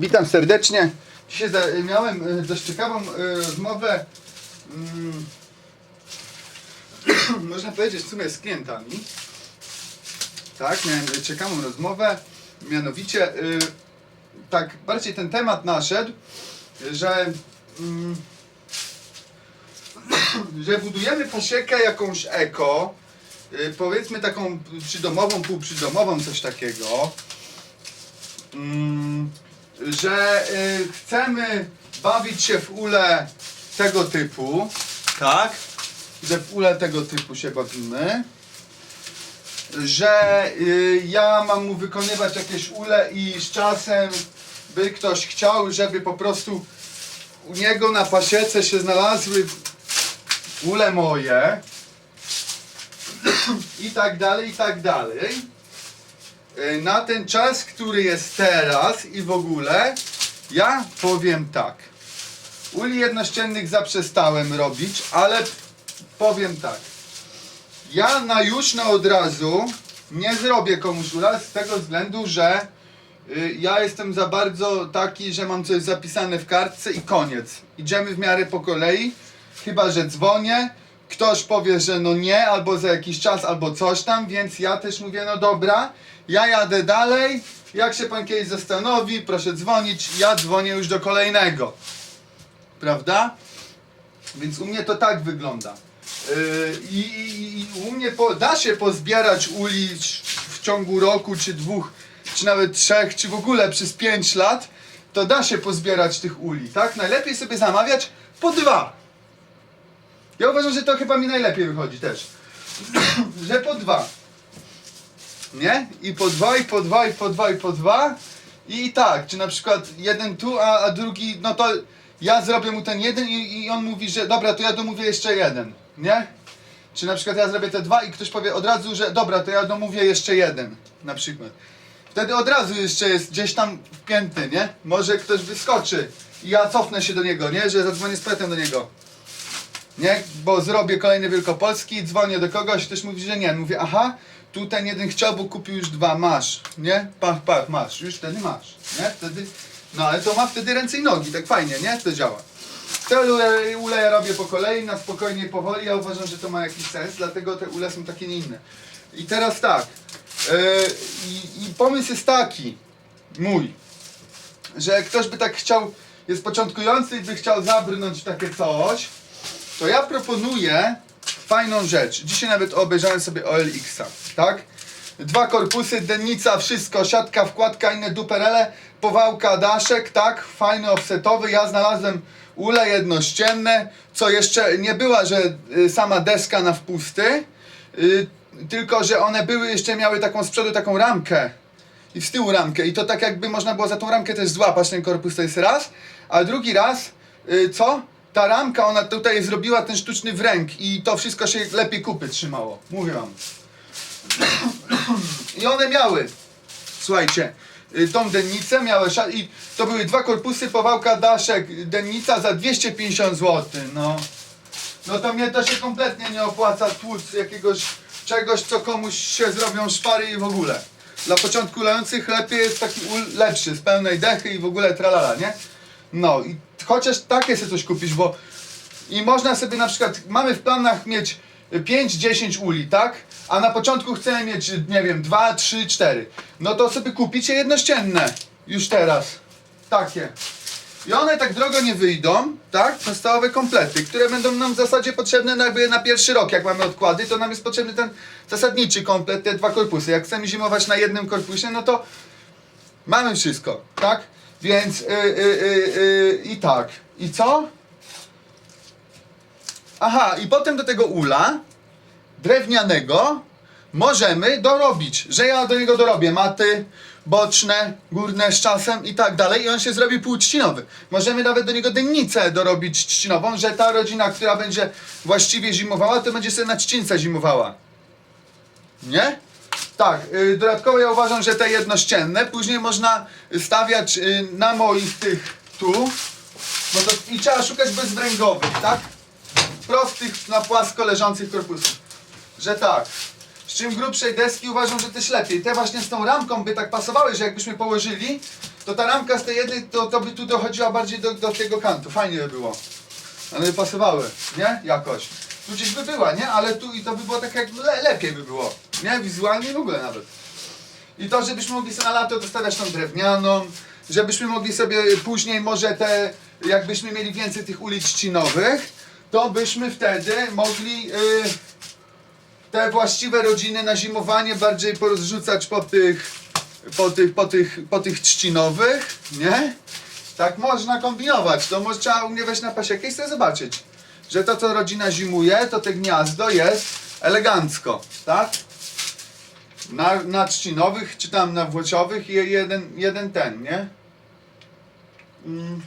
Witam serdecznie. Dzisiaj miałem e, dość ciekawą e, rozmowę, mm, można powiedzieć w sumie z klientami. Tak, miałem e, ciekawą rozmowę, mianowicie e, tak bardziej ten temat naszedł, że mm, że budujemy pasiekę jakąś eko, powiedzmy taką przydomową, półprzydomową, coś takiego, mm, że y, chcemy bawić się w ule tego typu, tak, że w ule tego typu się bawimy, że y, ja mam mu wykonywać jakieś ule i z czasem by ktoś chciał, żeby po prostu u niego na pasiece się znalazły ule moje. I tak dalej, i tak dalej. Y, Na ten czas, który jest teraz i w ogóle, ja powiem tak. Uli jednościennych zaprzestałem robić, ale powiem tak. Ja na już, na od razu nie zrobię komuś ula z tego względu, że y, ja jestem za bardzo taki, że mam coś zapisane w kartce i koniec. Idziemy w miarę po kolei. Chyba, że dzwonię, ktoś powie, że no nie, albo za jakiś czas, albo coś tam, więc ja też mówię, no dobra, ja jadę dalej, jak się pan kiedyś zastanowi, proszę dzwonić, ja dzwonię już do kolejnego. Prawda? Więc u mnie to tak wygląda. Yy, I, i, i u mnie po, da się pozbierać uli w ciągu roku, czy dwóch, czy nawet trzech, czy w ogóle przez pięć lat, to da się pozbierać tych uli, tak? Najlepiej sobie zamawiać po dwa. Ja uważam, że to chyba mi najlepiej wychodzi też. że po dwa. Nie? I po i po dwa, i po dwa, i po dwa. I tak, czy na przykład jeden tu, a, a drugi, no to ja zrobię mu ten jeden i, i on mówi, że dobra, to ja domówię jeszcze jeden. Nie? Czy na przykład ja zrobię te dwa i ktoś powie od razu, że dobra, to ja domówię jeszcze jeden. Na przykład. Wtedy od razu jeszcze jest gdzieś tam wpięty, nie? Może ktoś wyskoczy i ja cofnę się do niego, nie? Że zadzwonię z petem do niego. Nie? Bo zrobię kolejny Wielkopolski, dzwonię do kogoś, ktoś mówi, że nie. Mówię, aha, tu ten jeden chciał, bo kupił już dwa, masz, nie? Pach, pach, masz, już wtedy masz, nie? Wtedy, no ale to ma wtedy ręce i nogi, tak fajnie, nie? To działa. Te ule, ule ja robię po kolei, na spokojnie, powoli, ja uważam, że to ma jakiś sens, dlatego te ule są takie nie inne. I teraz tak, yy, i, i pomysł jest taki, mój, że ktoś by tak chciał, jest początkujący i by chciał zabrnąć w takie coś, to ja proponuję fajną rzecz. Dzisiaj nawet obejrzałem sobie OLX-a, tak? Dwa korpusy, dennica, wszystko, siatka, wkładka, inne duperele, powałka, daszek, tak? Fajny offsetowy. Ja znalazłem ule jednościenne, co jeszcze nie była, że y, sama deska na wpusty, y, tylko że one były jeszcze miały taką z przodu taką ramkę i z tyłu ramkę i to tak jakby można było za tą ramkę też złapać ten korpus, to jest raz, a drugi raz, y, co? Ta ramka, ona tutaj zrobiła ten sztuczny wręk i to wszystko się lepiej kupy trzymało, mówię wam. I one miały, słuchajcie, y, tą dennicę miały, i to były dwa korpusy, powałka, daszek, dennica za 250 zł, no. No to mnie to się kompletnie nie opłaca tłuc jakiegoś czegoś, co komuś się zrobią szpary i w ogóle. Dla początkujących lepiej jest taki lepszy, z pełnej dechy i w ogóle tralala, nie? No i chociaż takie sobie coś kupić, bo i można sobie na przykład, mamy w planach mieć 5-10 uli, tak? A na początku chcemy mieć, nie wiem, 2, 3, 4. No to sobie kupicie jednościenne już teraz. Takie. I one tak drogo nie wyjdą, tak? Podstawowe komplety, które będą nam w zasadzie potrzebne jakby na pierwszy rok. Jak mamy odkłady, to nam jest potrzebny ten zasadniczy komplet, te dwa korpusy. Jak chcemy zimować na jednym korpusie, no to mamy wszystko, tak? Więc yy, yy, yy, i tak. I co? Aha, i potem do tego ula drewnianego możemy dorobić, że ja do niego dorobię maty boczne, górne z czasem i tak dalej i on się zrobi półtrzcinowy. Możemy nawet do niego dennicę dorobić trzcinową, że ta rodzina, która będzie właściwie zimowała, to będzie sobie na trzcince zimowała. Nie? Tak, y, dodatkowo ja uważam, że te jednościenne później można stawiać y, na moich tych tu, no to i trzeba szukać bezwręgowych, tak? Prostych, na płasko leżących korpusów. Że tak. Z czym grubszej deski uważam, że też lepiej. Te właśnie z tą ramką by tak pasowały, że jakbyśmy położyli, to ta ramka z tej jednej, to, to by tu dochodziła bardziej do, do tego kantu. Fajnie by było. One by pasowały, nie? Jakoś. Tu gdzieś by była, nie? Ale tu i to by było tak jak le, lepiej by było. Nie? Wizualnie w ogóle nawet. I to, żebyśmy mogli sobie na lato dostawiać tą drewnianą, żebyśmy mogli sobie później może te, jakbyśmy mieli więcej tych ulic trzcinowych, to byśmy wtedy mogli y, te właściwe rodziny na zimowanie bardziej porozrzucać po tych, po tych, po tych, po tych trzcinowych, nie? Tak można kombinować, to może trzeba u mnie wejść na pasiekę i sobie zobaczyć, że to co rodzina zimuje, to te gniazdo jest elegancko, tak? Na, na trzcinowych, czy tam na włociowych i jeden, jeden ten, nie? Mm,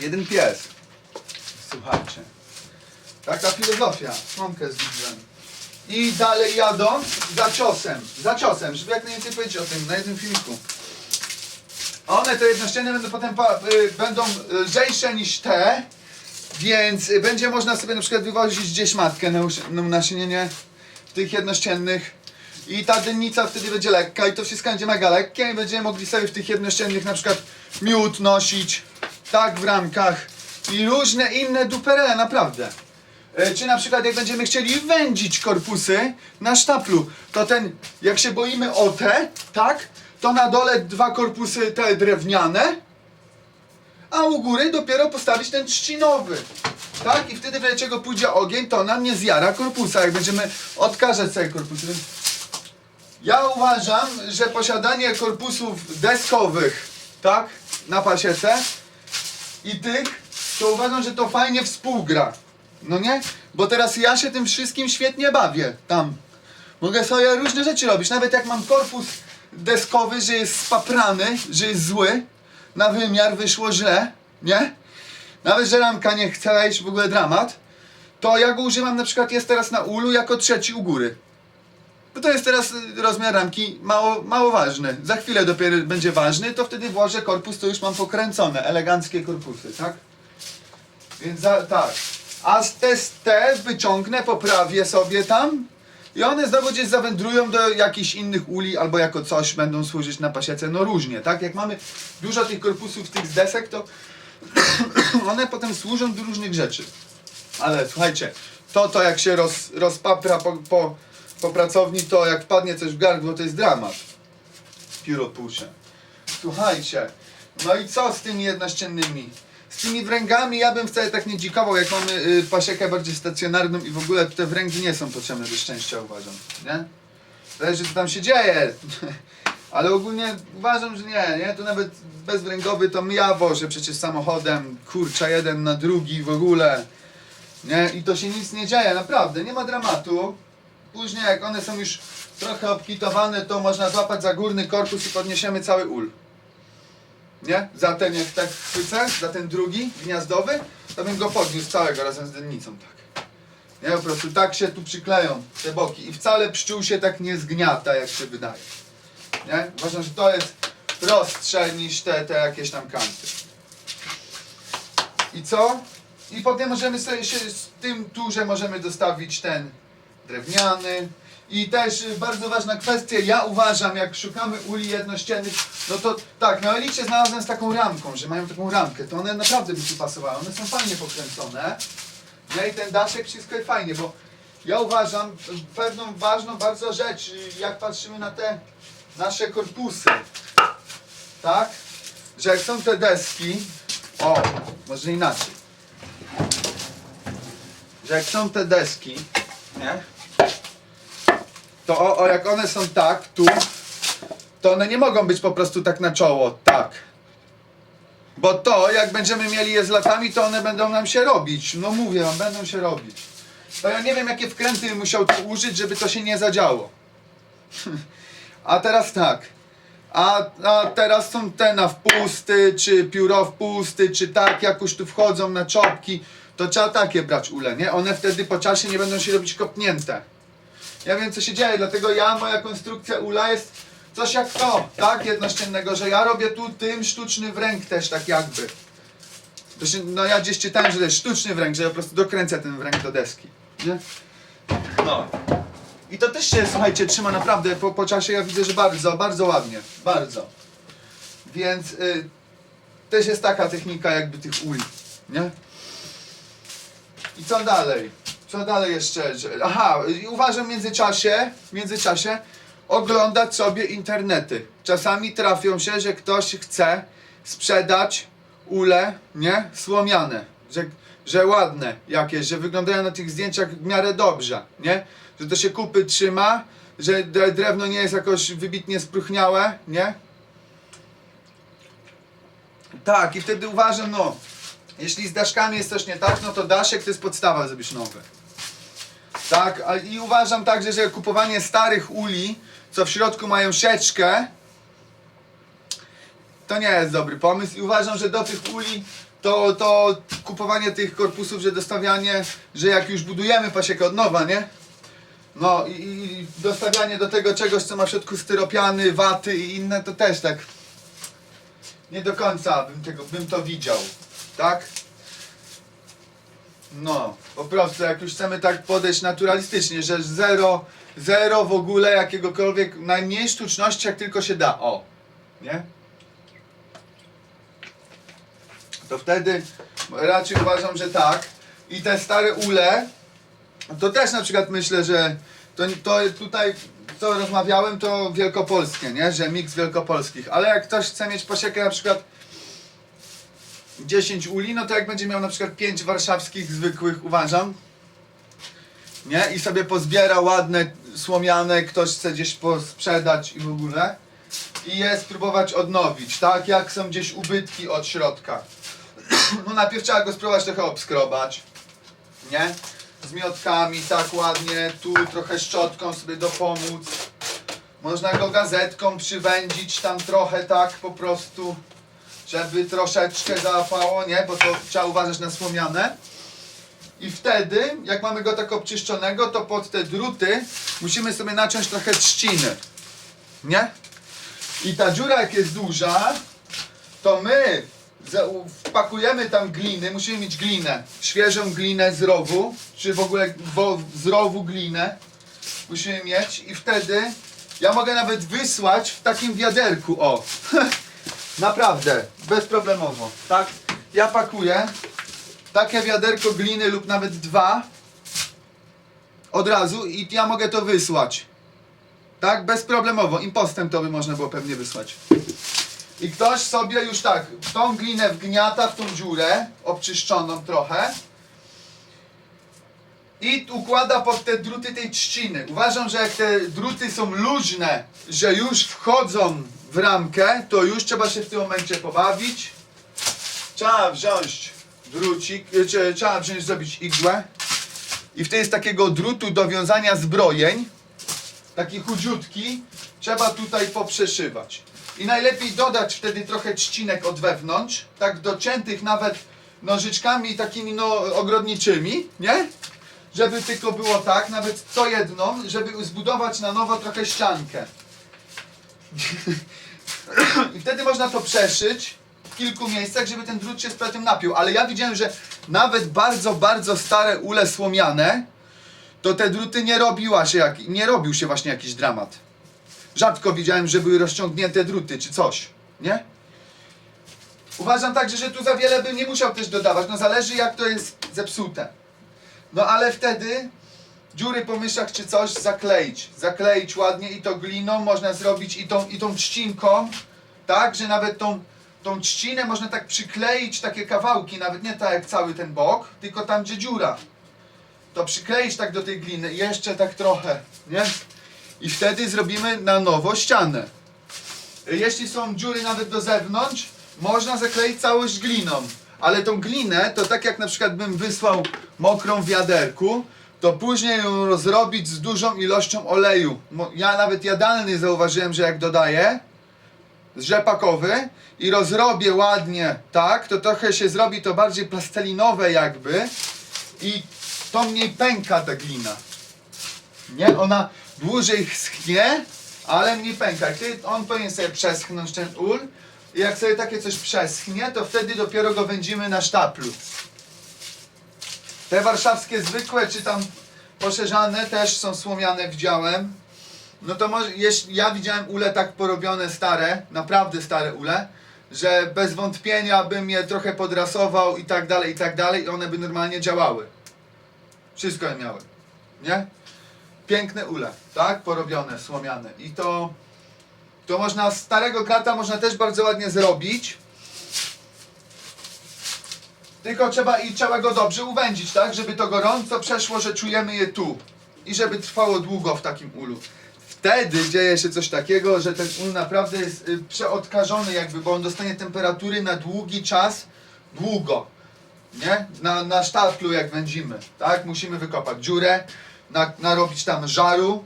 jeden pies. Słuchajcie. Taka filozofia. Słomkę zgubiłem. I dalej jadąc, za ciosem. Za ciosem, żeby jak najwięcej powiedzieć o tym na jednym filmiku. One te jednościenne będą potem y, będą lżejsze niż te, więc y, będzie można sobie na przykład wywozić gdzieś matkę na, na nasienienie tych jednościennych i ta dynnica wtedy będzie lekka i to wszystko będzie mega lekkie i będziemy mogli sobie w tych jednościennych na przykład miód nosić, tak w ramkach i różne inne duperele, naprawdę. E, Czy na przykład jak będziemy chcieli wędzić korpusy na sztaplu, to ten, jak się boimy o te, tak, to na dole dwa korpusy te drewniane, a u góry dopiero postawić ten trzcinowy. Tak? I wtedy w razie czego pójdzie ogień, to nam nie zjara korpusa, jak będziemy odkażać sobie korpusy. Ja uważam, że posiadanie korpusów deskowych, tak, na pasiece i tych, to uważam, że to fajnie współgra. No nie? Bo teraz ja się tym wszystkim świetnie bawię tam. Mogę sobie różne rzeczy robić. Nawet jak mam korpus deskowy, że jest spaprany, że jest zły, na wymiar wyszło źle, nie? Nawet że ramka nie chce wejść, w ogóle dramat, to ja go używam na przykład jest teraz na ulu jako trzeci u góry. Bo to jest teraz rozmiar ramki mało, mało ważny. Za chwilę dopiero będzie ważny, to wtedy włożę korpus, to już mam pokręcone, eleganckie korpusy, tak? Więc za, tak. A te, te wyciągnę, poprawię sobie tam i one znowu gdzieś zawędrują do jakichś innych uli albo jako coś będą służyć na pasiece. No różnie, tak? Jak mamy dużo tych korpusów, tych z desek, to one potem służą do różnych rzeczy. Ale słuchajcie, to to jak się roz, rozpapra po, po, po pracowni, to jak padnie coś w gardło, to jest dramat. Pióro pusze. Słuchajcie, no i co z tymi jednościennymi? Z tymi wręgami ja bym wcale tak nie dzikował, jak mamy y, pasiekę bardziej stacjonarną i w ogóle te wręgi nie są potrzebne do szczęścia, uważam, nie? Zależy co tam się dzieje, ale ogólnie uważam, że nie, nie? To nawet bezwręgowy to ja wożę przecież samochodem, kurcza jeden na drugi w ogóle, nie? I to się nic nie dzieje, naprawdę, nie ma dramatu. Później jak one są już trochę obkitowane, to można złapać za górny korpus i podniesiemy cały ul. Nie? Za ten jak tak chwycę, za ten drugi, gniazdowy, to bym go podniósł całego razem z dennicą, tak. Nie, po prostu tak się tu przykleją te boki i wcale pszczół się tak nie zgniata, jak się wydaje. Nie? Uważam, że to jest prostsze niż te, te jakieś tam kanty. I co? I potem możemy sobie się z tym tu, że możemy dostawić ten drewniany. I też y, bardzo ważna kwestia, ja uważam, jak szukamy uli jednościennych, no to tak, na Elicie znalazłem z taką ramką, że mają taką ramkę, to one naprawdę by tu pasowały, one są fajnie pokręcone. No i ten daszek wszystko jest fajnie, bo ja uważam y, pewną ważną bardzo rzecz, y, jak patrzymy na te nasze korpusy, tak, że jak są te deski, o, może inaczej, że jak są te deski, nie? To o, o, jak one są tak, tu, to one nie mogą być po prostu tak na czoło, tak. Bo to, jak będziemy mieli je z latami, to one będą nam się robić. No mówię wam, będą się robić. To ja nie wiem, jakie wkręty musiał tu użyć, żeby to się nie zadziało. A teraz tak. A, a teraz są te na wpusty, czy pióro wpusty, czy tak jakoś tu wchodzą na czopki. To trzeba takie brać ule, nie? One wtedy po czasie nie będą się robić kopnięte. Ja wiem co się dzieje, dlatego ja, moja konstrukcja ula jest coś jak to, tak? Jednościennego, że ja robię tu tym sztuczny wręg też tak jakby. Się, no ja gdzieś czytałem, że to jest sztuczny wręg, że ja po prostu dokręcę ten wręg do deski. Nie? No. I to też się, słuchajcie, trzyma naprawdę po, po czasie, ja widzę, że bardzo, bardzo ładnie. Bardzo. Więc y, też jest taka technika jakby tych uli, nie? I co dalej? Co dalej jeszcze? Aha, uważam w międzyczasie, w międzyczasie oglądać sobie internety. Czasami trafią się, że ktoś chce sprzedać ule, nie? Słomiane. Że, że ładne jakieś, że wyglądają na tych zdjęciach w miarę dobrze, nie? Że to się kupy trzyma, że dre- drewno nie jest jakoś wybitnie spróchniałe, nie? Tak, i wtedy uważam, no, jeśli z daszkami jest coś nie tak, no to daszek to jest podstawa, żebyś nowy. Tak, i uważam także, że kupowanie starych uli, co w środku mają sieczkę, to nie jest dobry pomysł i uważam, że do tych uli to, to kupowanie tych korpusów, że dostawianie, że jak już budujemy pasiekę od nowa, nie? No i, i dostawianie do tego czegoś, co ma w środku styropiany, waty i inne, to też tak nie do końca bym, tego, bym to widział, tak? No, po prostu jak już chcemy tak podejść naturalistycznie, że zero, zero w ogóle jakiegokolwiek, najmniej sztuczności jak tylko się da, o, nie? To wtedy raczej uważam, że tak. I te stare ule, to też na przykład myślę, że to, to tutaj co rozmawiałem to wielkopolskie, nie? Że miks wielkopolskich. Ale jak ktoś chce mieć posiekę na przykład 10 uli, no to jak będzie miał na przykład 5 warszawskich zwykłych, uważam. Nie? I sobie pozbiera ładne, słomiane, ktoś chce gdzieś posprzedać i w ogóle. I je spróbować odnowić, tak? Jak są gdzieś ubytki od środka. No najpierw trzeba go spróbować trochę obskrobać. Nie? Z miotkami, tak ładnie. Tu trochę szczotką sobie dopomóc. Można go gazetką przywędzić tam trochę tak po prostu żeby troszeczkę załapało, nie? Bo to trzeba uważać na słomiane. I wtedy, jak mamy go tak obczyszczonego, to pod te druty musimy sobie naciąć trochę trzciny. Nie? I ta dziura jak jest duża, to my wpakujemy tam gliny, musimy mieć glinę, świeżą glinę z rowu, czy w ogóle z rowu glinę musimy mieć i wtedy ja mogę nawet wysłać w takim wiaderku, o. Naprawdę, bezproblemowo, tak? Ja pakuję takie wiaderko gliny lub nawet dwa od razu i ja mogę to wysłać. Tak, bezproblemowo. Impostem to by można było pewnie wysłać. I ktoś sobie już tak, tą glinę wgniata w tą dziurę, obczyszczoną trochę i układa pod te druty tej trzciny. Uważam, że jak te druty są luźne, że już wchodzą w ramkę, to już trzeba się w tym momencie pobawić. Trzeba wziąć drucik, e, trzeba wziąć, zrobić igłę i wtedy z takiego drutu do wiązania zbrojeń, taki chudziutki, trzeba tutaj poprzeszywać. I najlepiej dodać wtedy trochę trzcinek od wewnątrz, tak dociętych nawet nożyczkami takimi no ogrodniczymi, nie? Żeby tylko było tak, nawet co jedną, żeby zbudować na nowo trochę ściankę. I wtedy można to przeszyć w kilku miejscach, żeby ten drut się z tym napiął. Ale ja widziałem, że nawet bardzo, bardzo stare ule słomiane, to te druty nie robiła się jak, nie robił się właśnie jakiś dramat. Rzadko widziałem, że były rozciągnięte druty czy coś, nie? Uważam także, że tu za wiele bym nie musiał też dodawać, no zależy jak to jest zepsute. No ale wtedy dziury po myszach czy coś zakleić, zakleić ładnie i to gliną można zrobić i tą, i tą trzcinką, tak, że nawet tą, tą trzcinę można tak przykleić, takie kawałki, nawet nie tak jak cały ten bok, tylko tam gdzie dziura to przykleić tak do tej gliny, jeszcze tak trochę, nie? I wtedy zrobimy na nowo ścianę. Jeśli są dziury nawet do zewnątrz, można zakleić całość gliną. Ale tą glinę, to tak jak na przykład bym wysłał mokrą w wiaderku, to później ją rozrobić z dużą ilością oleju. Ja nawet jadalny zauważyłem, że jak dodaję, rzepakowy i rozrobię ładnie, tak, to trochę się zrobi to bardziej plastelinowe jakby i to mniej pęka ta glina. Nie? Ona dłużej schnie, ale mniej pęka. I wtedy on powinien sobie przeschnąć ten ul i jak sobie takie coś przeschnie, to wtedy dopiero go wędzimy na sztaplu. Te warszawskie zwykłe, czy tam poszerzane też są słomiane widziałem. no to może, jeśli ja widziałem ule tak porobione stare, naprawdę stare ule, że bez wątpienia bym je trochę podrasował i tak dalej, i tak dalej i one by normalnie działały. Wszystko je miały, nie? Piękne ule, tak? Porobione, słomiane i to, to można, starego krata można też bardzo ładnie zrobić. Tylko trzeba i trzeba go dobrze uwędzić, tak? Żeby to gorąco przeszło, że czujemy je tu. I żeby trwało długo w takim ulu. Wtedy dzieje się coś takiego, że ten ul naprawdę jest y, przeodkażony jakby, bo on dostanie temperatury na długi czas, długo. Nie? Na, na sztaflu jak wędzimy, tak? Musimy wykopać dziurę, na, narobić tam żaru,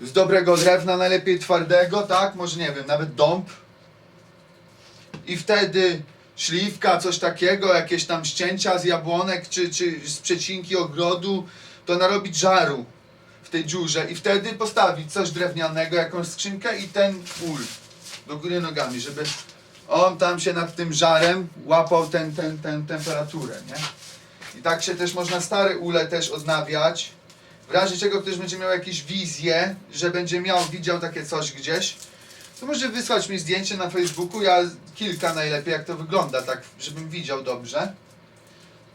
z dobrego drewna, najlepiej twardego, tak? Może nie wiem, nawet dąb. I wtedy śliwka, coś takiego, jakieś tam ścięcia z jabłonek czy, czy z przecinki ogrodu, to narobić żaru w tej dziurze i wtedy postawić coś drewnianego, jakąś skrzynkę i ten ul do góry nogami, żeby on tam się nad tym żarem łapał ten, ten, ten temperaturę, nie? I tak się też można stare ule też odnawiać. W razie czego ktoś będzie miał jakieś wizje, że będzie miał, widział takie coś gdzieś, to może wysłać mi zdjęcie na Facebooku, ja kilka najlepiej jak to wygląda, tak żebym widział dobrze.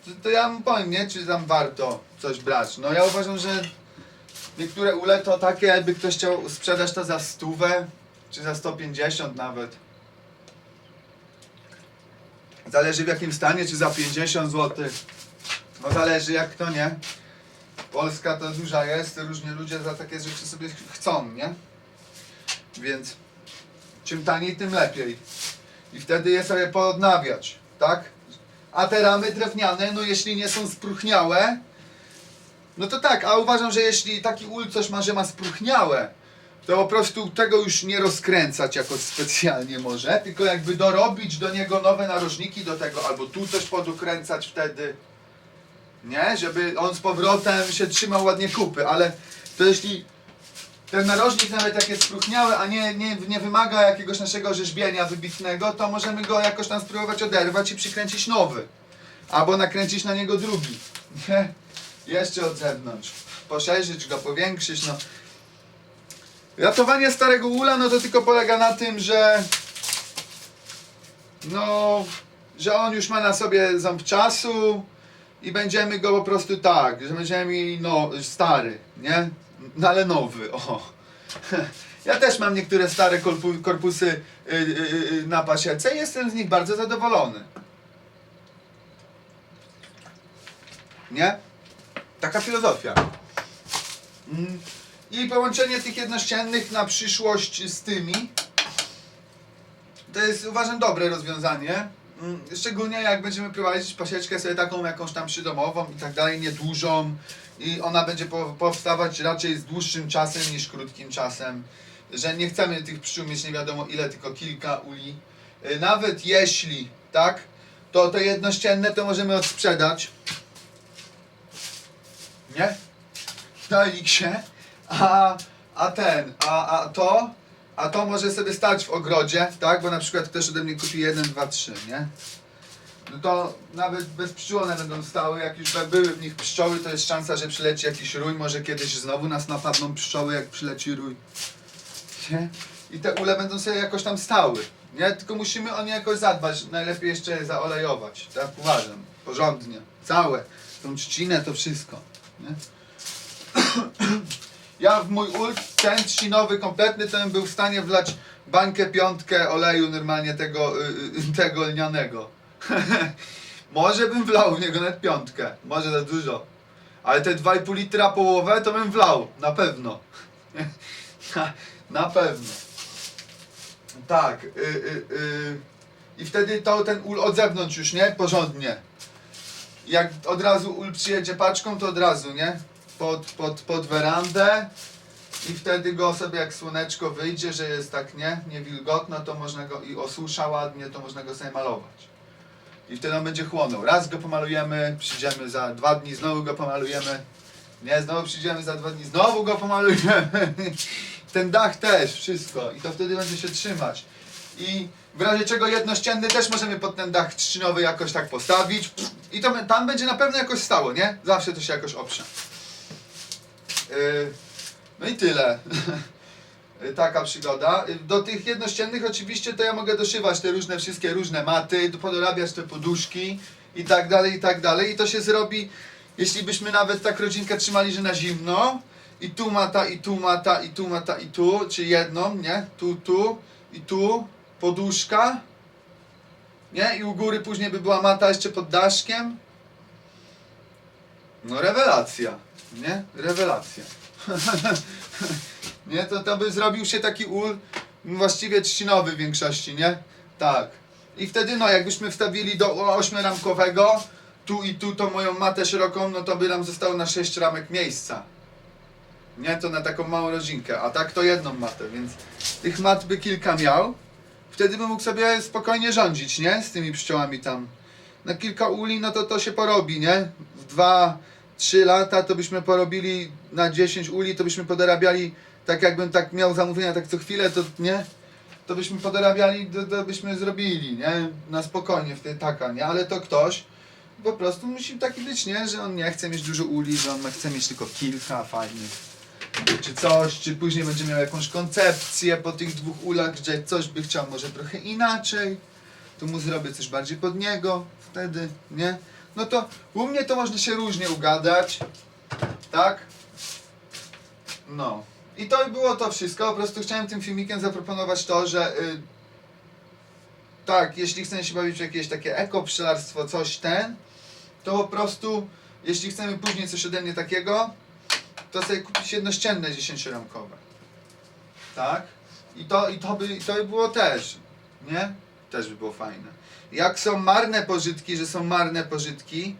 To, to ja mu powiem, nie, czy tam warto coś brać. No ja uważam, że niektóre ule to takie, jakby ktoś chciał sprzedać to za stówę, czy za 150 nawet. Zależy w jakim stanie, czy za 50 zł. No zależy jak to, nie? Polska to duża jest, różni ludzie za takie rzeczy sobie ch- chcą, nie? Więc czym taniej, tym lepiej. I wtedy je sobie poodnawiać, tak? A te ramy drewniane, no jeśli nie są spróchniałe, no to tak, a uważam, że jeśli taki ul coś ma, że ma spróchniałe, to po prostu tego już nie rozkręcać jakoś specjalnie może, tylko jakby dorobić do niego nowe narożniki do tego, albo tu coś podokręcać wtedy, nie? Żeby on z powrotem się trzymał ładnie kupy, ale to jeśli ten narożnik nawet jak jest spróchniały, a nie, nie, nie wymaga jakiegoś naszego rzeźbienia wybitnego, to możemy go jakoś tam spróbować oderwać i przykręcić nowy. Albo nakręcić na niego drugi. Jeszcze od zewnątrz. Poszerzyć go, powiększyć, no. Ratowanie starego ula, no to tylko polega na tym, że no, że on już ma na sobie ząb czasu i będziemy go po prostu tak, że będziemy mieli no, stary, nie? No ale nowy, o. Ja też mam niektóre stare korpu, korpusy y, y, y, na pasiece i jestem z nich bardzo zadowolony. Nie? Taka filozofia. Mm. I połączenie tych jednościennych na przyszłość z tymi to jest uważam dobre rozwiązanie. Mm, Szczególnie jak będziemy prowadzić pasieczkę sobie taką jakąś tam przydomową i tak dalej, niedużą i ona będzie po, powstawać raczej z dłuższym czasem niż krótkim czasem. Że nie chcemy tych pszczół mieć nie wiadomo ile, tylko kilka uli. Y, Nawet jeśli, tak, to te jednościenne to możemy odsprzedać. Nie? Na Eliksie. A, a ten, a, a to, a to może sobie stać w ogrodzie, tak? Bo na przykład ktoś ode mnie kupi 1, 2, 3, nie? No to nawet bez pszczół one będą stały, jak już były w nich pszczoły, to jest szansa, że przyleci jakiś rój, może kiedyś znowu nas napadną pszczoły, jak przyleci rój. Nie? I te ule będą sobie jakoś tam stały, nie? Tylko musimy o nie jakoś zadbać, najlepiej jeszcze je zaolejować, tak uważam, porządnie, całe, tą trzcinę, to wszystko, nie? Ja w mój ult, ten trzcinowy kompletny, to bym był w stanie wlać bańkę piątkę oleju normalnie tego, y, y, tego lnianego. może bym wlał w niego nawet piątkę, może za dużo. Ale te 2,5 litra połowę to bym wlał, na pewno. na, na pewno. Tak. Y, y. I wtedy to ten ul od zewnątrz już, nie? Porządnie. Jak od razu ul przyjedzie paczką, to od razu, nie? Pod, pod, pod werandę i wtedy go sobie jak słoneczko wyjdzie, że jest tak, nie? Niewilgotno, to można go i osusza ładnie, to można go sobie malować. I wtedy on będzie chłonął. Raz go pomalujemy, przyjdziemy za dwa dni, znowu go pomalujemy. Nie, znowu przyjdziemy za dwa dni, znowu go pomalujemy. Ten dach też, wszystko. I to wtedy będzie się trzymać. I w razie czego jednościenny też możemy pod ten dach trzcinowy jakoś tak postawić. I to tam będzie na pewno jakoś stało, nie? Zawsze to się jakoś oprze. Yy, No i tyle. Taka przygoda. Do tych jednościennych oczywiście to ja mogę doszywać te różne, wszystkie różne maty, podorabiać te poduszki i tak dalej, i tak dalej. I to się zrobi, jeśli byśmy nawet tak rodzinkę trzymali, że na zimno i tu mata, i tu mata, i tu mata, i tu, czy jedną, nie? Tu, tu i tu, poduszka, nie? I u góry później by była mata jeszcze pod daszkiem. No rewelacja, nie? Rewelacja. nie, to, to by zrobił się taki ul właściwie trzcinowy w większości, nie? Tak. I wtedy no, jakbyśmy wstawili do ośmioramkowego, tu i tu tą moją matę szeroką, no to by nam zostało na sześć ramek miejsca. Nie, to na taką małą rodzinkę, a tak to jedną matę, więc tych mat by kilka miał. Wtedy bym mógł sobie spokojnie rządzić, nie? Z tymi pszczołami tam. Na kilka uli, no to to się porobi, nie? W dwa, trzy lata to byśmy porobili na 10 uli, to byśmy podorabiali, tak jakbym tak miał zamówienia tak co chwilę, to nie? To byśmy podorabiali, to, to byśmy zrobili, nie? Na spokojnie, wtedy taka, nie? Ale to ktoś po prostu musi taki być, nie? Że on nie chce mieć dużo uli, że on chce mieć tylko kilka fajnych czy coś, czy później będzie miał jakąś koncepcję po tych dwóch ulach, że coś by chciał może trochę inaczej, to mu zrobię coś bardziej pod niego, wtedy, nie? No to u mnie to można się różnie ugadać, tak? No. I to było to wszystko, po prostu chciałem tym filmikiem zaproponować to, że y, tak, jeśli chcemy się bawić w jakieś takie ekopszczelarstwo, coś ten, to po prostu, jeśli chcemy później coś ode mnie takiego, to sobie kupić jednościenne 10-ramkowe. Tak? I to, i to, by, i to by było też, nie? Też by było fajne. Jak są marne pożytki, że są marne pożytki,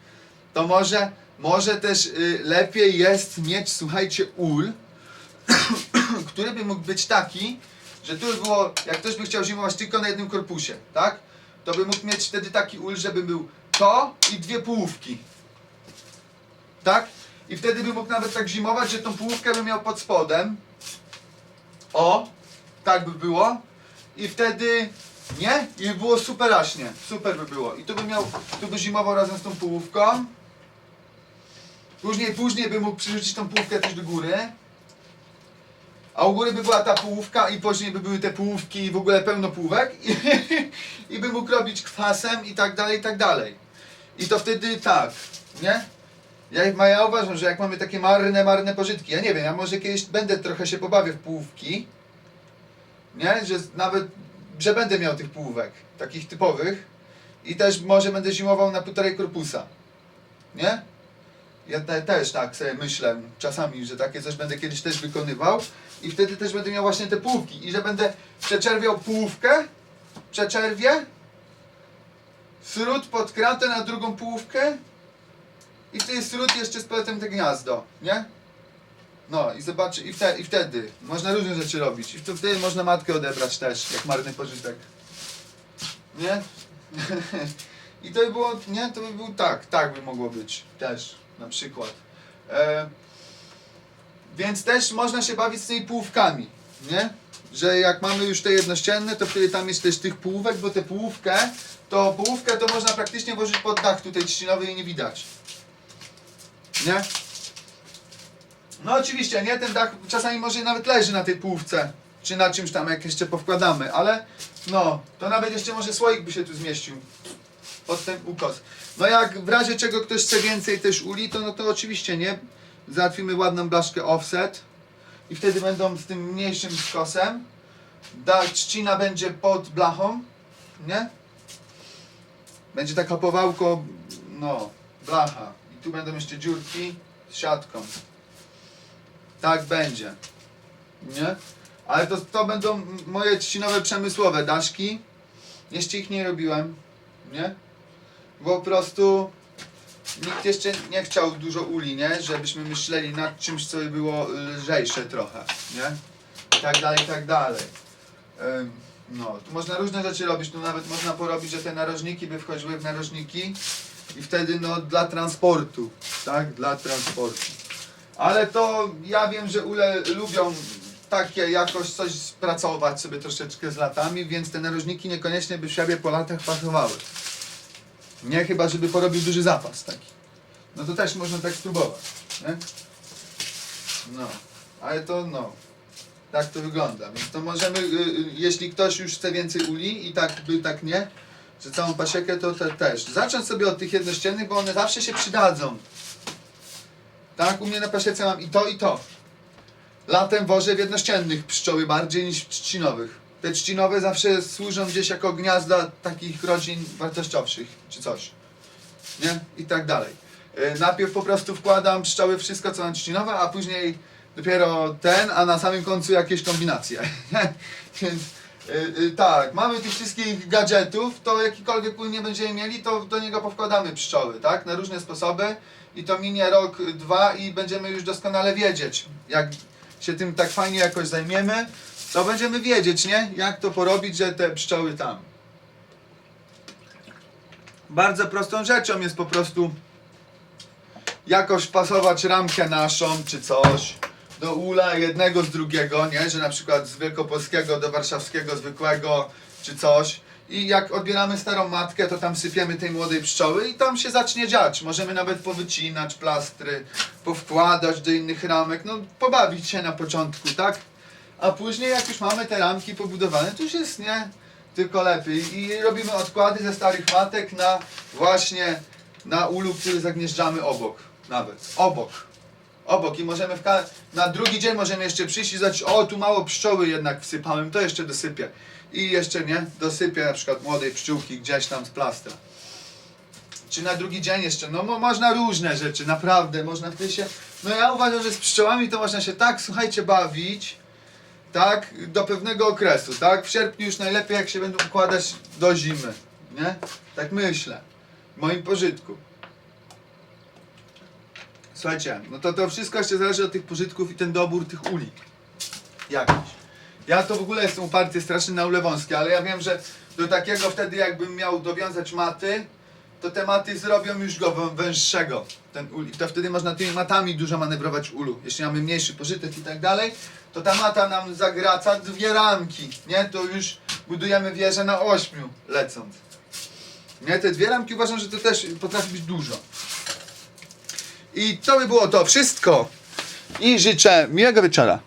to może, może też y, lepiej jest mieć, słuchajcie, ul, który by mógł być taki, że tu by było, jak ktoś by chciał zimować tylko na jednym korpusie, tak? To by mógł mieć wtedy taki ul, żeby był to i dwie połówki. Tak? I wtedy by mógł nawet tak zimować, że tą połówkę by miał pod spodem. O, tak by było. I wtedy, nie? I by było superaśnie. Super by było. I tu by miał, tu by zimował razem z tą połówką. Później, później by mógł przyrzucić tą połówkę też do góry. A u góry by była ta połówka i później by były te połówki w ogóle pełno połówek. I, i by mógł robić kwasem i tak dalej, i tak dalej. I to wtedy tak, nie? Ja, ja uważam, że jak mamy takie marne, marne pożytki, ja nie wiem, ja może kiedyś będę trochę się pobawię w połówki, nie, że nawet, że będę miał tych połówek, takich typowych i też może będę zimował na półtorej korpusa, nie? Ja te, też tak sobie myślę czasami, że takie coś będę kiedyś też wykonywał i wtedy też będę miał właśnie te połówki i że będę przeczerwiał połówkę, przeczerwię, sród pod kratę na drugą połówkę i wtedy sród jeszcze z powrotem te gniazdo, nie? No i zobaczy, i, wte, i wtedy można różne rzeczy robić. I wtedy, wtedy można matkę odebrać też, jak marny pożytek. Nie? I to by było, nie? To by był tak, tak by mogło być też, na przykład. E, więc też można się bawić z tymi połówkami, nie? Że jak mamy już te jednościenne, to wtedy tam jest też tych połówek, bo tę połówkę, to połówkę to można praktycznie włożyć pod dach tutaj trzcinowy i nie widać. Nie? No oczywiście, nie? Ten dach czasami może nawet leży na tej półce, czy na czymś tam, jak jeszcze powkładamy, ale no, to nawet jeszcze może słoik by się tu zmieścił pod ten ukos. No jak w razie czego ktoś chce więcej też uli, to no to oczywiście, nie? Załatwimy ładną blaszkę offset i wtedy będą z tym mniejszym skosem. Da, trzcina będzie pod blachą, nie? Będzie taka powałko, no, blacha. I tu będą jeszcze dziurki z siatką. Tak będzie. Nie? Ale to, to będą moje trzcinowe przemysłowe daszki. Jeszcze ich nie robiłem. Nie? Bo po prostu nikt jeszcze nie chciał dużo uli, nie? Żebyśmy myśleli nad czymś, co by było lżejsze trochę, nie? I tak dalej, i tak dalej. Ym, No, tu można różne rzeczy robić, tu nawet można porobić, że te narożniki by wchodziły w narożniki i wtedy no dla transportu, tak? Dla transportu. Ale to ja wiem, że ule lubią takie jakoś coś spracować sobie troszeczkę z latami, więc te narożniki niekoniecznie by w siebie po latach pasowały. Nie chyba, żeby porobił duży zapas taki. No to też można tak spróbować, nie? No. Ale to no, tak to wygląda. Więc to możemy, y, y, jeśli ktoś już chce więcej uli i tak by tak nie, że całą pasiekę to te, też. Zacząć sobie od tych jednościennych, bo one zawsze się przydadzą. Tak, u mnie na pasiece mam i to i to. Latem wożę w jednościennych pszczoły bardziej niż trzcinowych. Te trzcinowe zawsze służą gdzieś jako gniazda takich rodzin wartościowszych, czy coś. Nie? I tak dalej. E, Najpierw po prostu wkładam pszczoły wszystko co mam trzcinowe, a później dopiero ten, a na samym końcu jakieś kombinacje. Więc e, e, tak, mamy tych wszystkich gadżetów, to jakikolwiek nie będziemy mieli, to do niego powkładamy pszczoły, tak? Na różne sposoby i to minie rok, dwa i będziemy już doskonale wiedzieć, jak się tym tak fajnie jakoś zajmiemy, to będziemy wiedzieć, nie? Jak to porobić, że te pszczoły tam. Bardzo prostą rzeczą jest po prostu jakoś wpasować ramkę naszą czy coś do ula jednego z drugiego, nie? Że na przykład z wielkopolskiego do warszawskiego zwykłego czy coś. I jak odbieramy starą matkę, to tam sypiemy tej młodej pszczoły i tam się zacznie dziać. Możemy nawet powycinać plastry, powkładać do innych ramek, no pobawić się na początku, tak? A później jak już mamy te ramki pobudowane, to już jest nie tylko lepiej. I robimy odkłady ze starych matek na właśnie na ulu, który zagnieżdżamy obok. Nawet. Obok. Obok i możemy w na drugi dzień możemy jeszcze przyjść i zobaczyć, o tu mało pszczoły jednak wsypałem, to jeszcze dosypię. I jeszcze nie, dosypię na przykład młodej pszczółki gdzieś tam z plastra. Czy na drugi dzień jeszcze, no mo- można różne rzeczy, naprawdę, można wtedy się, no ja uważam, że z pszczołami to można się tak, słuchajcie, bawić, tak, do pewnego okresu, tak, w sierpniu już najlepiej jak się będą układać do zimy, nie, tak myślę, w moim pożytku. Słuchajcie, no to to wszystko jeszcze zależy od tych pożytków i ten dobór tych uli. Jakiś. Ja to w ogóle jestem uparty strasznie na ule wąskie, ale ja wiem, że do takiego wtedy jakbym miał dowiązać maty, to te maty zrobią już go wę- węższego. Ten ul. To wtedy można tymi matami dużo manewrować ulu. Jeśli mamy mniejszy pożytek i tak dalej, to ta mata nam zagraca dwie ramki, nie? To już budujemy wieżę na ośmiu lecąc. Nie? Te dwie ramki uważam, że to też potrafi być dużo. I to by było to wszystko. I życzę miłego wieczora.